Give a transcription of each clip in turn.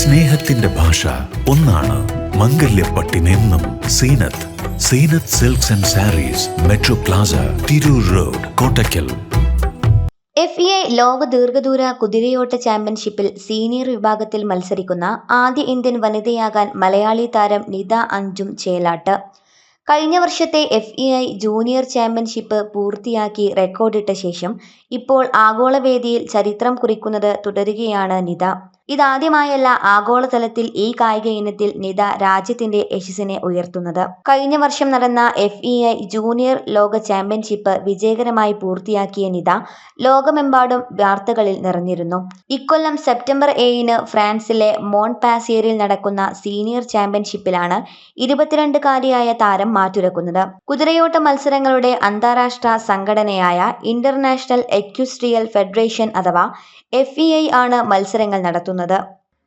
സ്നേഹത്തിന്റെ ഭാഷ ഒന്നാണ് മംഗല്യപ്പട്ടിനെന്നും Zeenath Zeenath silks and sarees metro plaza Tirur road Kottakkal. F E A ലോക ദീർഘദൂര കുതിരയോട്ട ചാമ്പ്യൻഷിപ്പിൽ സീനിയർ വിഭാഗത്തിൽ മത്സരിക്കുന്ന ആദ്യ ഇന്ത്യൻ വനിതയാകാൻ മലയാളി താരം നിത അഞ്ജും ചേലാട്ട്. കഴിഞ്ഞ വർഷത്തെ F E I junior championship പൂർത്തിയാക്കി റെക്കോർഡിട്ട ശേഷം ഇപ്പോൾ ആഗോളവേദിയിൽ ചരിത്രം കുറിക്കുന്നത് തുടരുകയാണ് നിത. ഇതാദ്യമായല്ല ആഗോളതലത്തിൽ ഈ കായിക ഇനത്തിൽ നിത രാജ്യത്തിന്റെ യശസ്സിനെ ഉയർത്തുന്നത്. കഴിഞ്ഞ വർഷം നടന്ന എഫ് ഇ ഐ ജൂനിയർ ലോക ചാമ്പ്യൻഷിപ്പ് വിജയകരമായി പൂർത്തിയാക്കിയ നിത ലോകമെമ്പാടും വാർത്തകളിൽ നിറഞ്ഞിരുന്നു. ഇക്കൊല്ലം സെപ്റ്റംബർ ഏഴിന് ഫ്രാൻസിലെ മോൺ പാസിയറിൽ നടക്കുന്ന സീനിയർ ചാമ്പ്യൻഷിപ്പിലാണ് ഇരുപത്തിരണ്ടുകാരിയായ താരം മാറ്റുരക്കുന്നത്. കുതിരയോട്ട മത്സരങ്ങളുടെ അന്താരാഷ്ട്ര സംഘടനയായ ഇന്റർനാഷണൽ എക്യുസ്ട്രിയൽ ഫെഡറേഷൻ അഥവാ എഫ് ആണ് മത്സരങ്ങൾ നടത്തുന്നത്.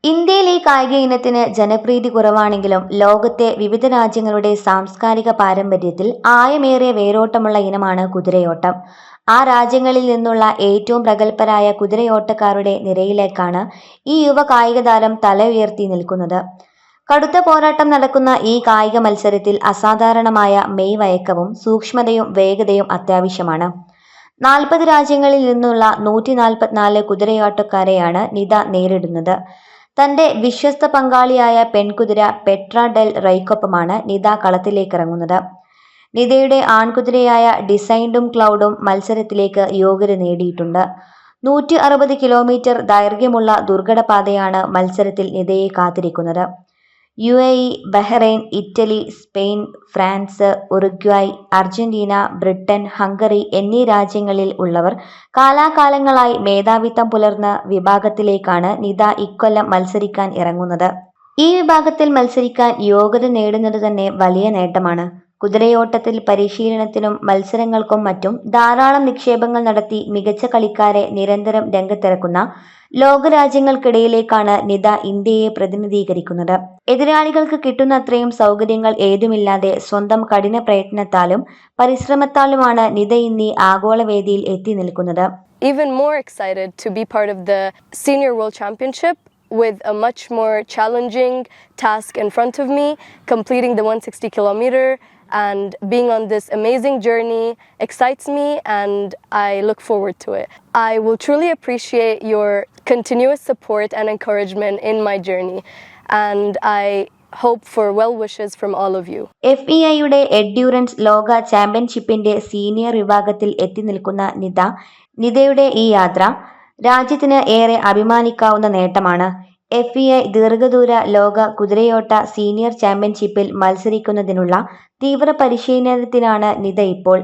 ഇന്ത്യയിൽ ഈ കായിക ഇനത്തിന് ജനപ്രീതി കുറവാണെങ്കിലും ലോകത്തെ വിവിധ രാജ്യങ്ങളുടെ സാംസ്കാരിക പാരമ്പര്യത്തിൽ ആയമേറിയ വേരോട്ടമുള്ള ഇനമാണ് കുതിരയോട്ടം. ആ രാജ്യങ്ങളിൽ നിന്നുള്ള ഏറ്റവും പ്രഗത്ഭരായ കുതിരയോട്ടക്കാരുടെ നിരയിലേക്കാണ് ഈ യുവ കായിക താരം തല ഉയർത്തി നിൽക്കുന്നത്. കടുത്ത പോരാട്ടം നടക്കുന്ന ഈ കായിക മത്സരത്തിൽ അസാധാരണമായ മെയ് വയക്കവും സൂക്ഷ്മതയും വേഗതയും അത്യാവശ്യമാണ്. നാൽപ്പത് രാജ്യങ്ങളിൽ നിന്നുള്ള നൂറ്റി നാൽപ്പത്തിനാല് കുതിരയാട്ടക്കാരെയാണ് നിത നേരിടുന്നത്. തന്റെ വിശ്വസ്ത പങ്കാളിയായ പെൺകുതിര പെട്ര ഡെൽ റൈക്കൊപ്പമാണ് നിത കളത്തിലേക്കിറങ്ങുന്നത്. നിതയുടെ ആൺകുതിരയായ ഡിസൈൻഡും ക്ലൗഡും മത്സരത്തിലേക്ക് യോഗ്യത നേടിയിട്ടുണ്ട്. നൂറ്റി അറുപത് കിലോമീറ്റർ ദൈർഘ്യമുള്ള ദുർഘടപാതയാണ് മത്സരത്തിൽ നിതയെ കാത്തിരിക്കുന്നത്. U A E Bahrain Italy Spain France Uruguay Argentina Britain Hungary എന്നീ രാജ്യങ്ങളിൽ ഉള്ളവർ കാലാകാലങ്ങളായി മേധാവിത്വം പുലർന്ന വിഭാഗത്തിലേക്കാണ് നിത ഇക്കൊല്ലം മത്സരിക്കാൻ ഇറങ്ങുന്നത്. ഈ വിഭാഗത്തിൽ മത്സരിക്കാൻ യോഗ്യത നേടുന്നത് തന്നെ വലിയ നേട്ടമാണ്. കുതിരയോട്ടത്തിൽ പരിശീലനത്തിനും മത്സരങ്ങൾക്കും മറ്റും ധാരാളം നിക്ഷേപങ്ങൾ നടത്തി മികച്ച കളിക്കാരെ നിരന്തരം രംഗത്തിറക്കുന്ന ലോകരാജ്യങ്ങൾക്കിടയിലേക്കാണ് നിത ഇന്ത്യയെ പ്രതിനിധീകരിക്കുന്നത്. എതിരാളികൾക്ക് കിട്ടുന്ന അത്രയും സൗകര്യങ്ങൾ ഏതുമില്ലാതെ സ്വന്തം കഠിന പ്രയത്നത്താലും പരിശ്രമത്താലുമാണ് നിത ഇന്നി ആഗോളവേദിയിൽ എത്തി നിൽക്കുന്നത്. Even more excited to be part of the Senior World Championship with a much more challenging task in front of me, completing the 160 kilometer and being on this amazing journey excites me and I look forward to it. I will truly appreciate your continuous support and encouragement in my journey and I hope for well wishes from all of you. F E ഐയുടെ endurance ലോക ചാമ്പ്യൻഷിപ്പിന്റെ senior വിഭാഗത്തിൽ എത്തി നിൽക്കുന്ന നിത നിതയുടെ ഈ യാത്ര രാജ്യത്തിന് ഏറെ അഭിമാനിക്കാവുന്ന നേട്ടമാണ് എഫ് ഇ ഐ ദീർഘദൂര ലോക കുതിരയോട്ട സീനിയർ ചാമ്പ്യൻഷിപ്പിൽ മത്സരിക്കുന്നതിനുള്ള തീവ്ര പരിശീലനത്തിനാണ് നിത ഇപ്പോൾ.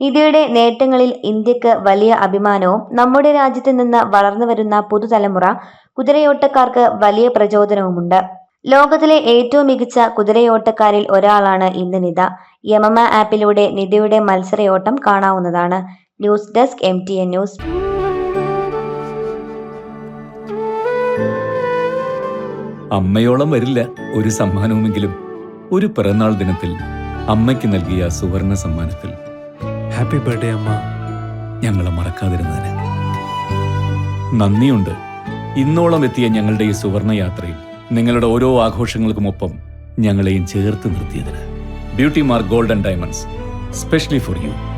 നിതയുടെ നേട്ടങ്ങളിൽ ഇന്ത്യയ്ക്ക് വലിയ അഭിമാനവും നമ്മുടെ രാജ്യത്ത് നിന്ന് വളർന്നു വരുന്ന പുതുതലമുറ കുതിരയോട്ടക്കാർക്ക് വലിയ പ്രചോദനവുമുണ്ട്. ലോകത്തിലെ ഏറ്റവും മികച്ച കുതിരയോട്ടക്കാരിൽ ഒരാളാണ് ഇന്ന് നിത. യമമ ആപ്പിലൂടെ നിതയുടെ മത്സരയോട്ടം കാണാവുന്നതാണ്. News desk M T N news. അമ്മയോളം വരില്ല ഒരു സമ്മാനവുമെങ്കിലും. ഒരു പിറന്നാൾ ദിനത്തിൽ അമ്മയ്ക്ക് നൽകിയ സുവർണ സമ്മാനത്തിൽ. ഹാപ്പി ബർത്ത്ഡേ അമ്മ. ഞങ്ങളെ മറക്കാതിരുന്നതിന്. നന്ദിയുണ്ട്. ഇന്നോളം എത്തിയ ഞങ്ങളുടെ ഈ സുവർണ യാത്രയിൽ നിങ്ങളുടെ ഓരോ ആഘോഷങ്ങൾക്കുമൊപ്പം ഞങ്ങളെയും ചേർത്ത് നിർത്തിയതിന്. Beauty mark golden diamonds specially for you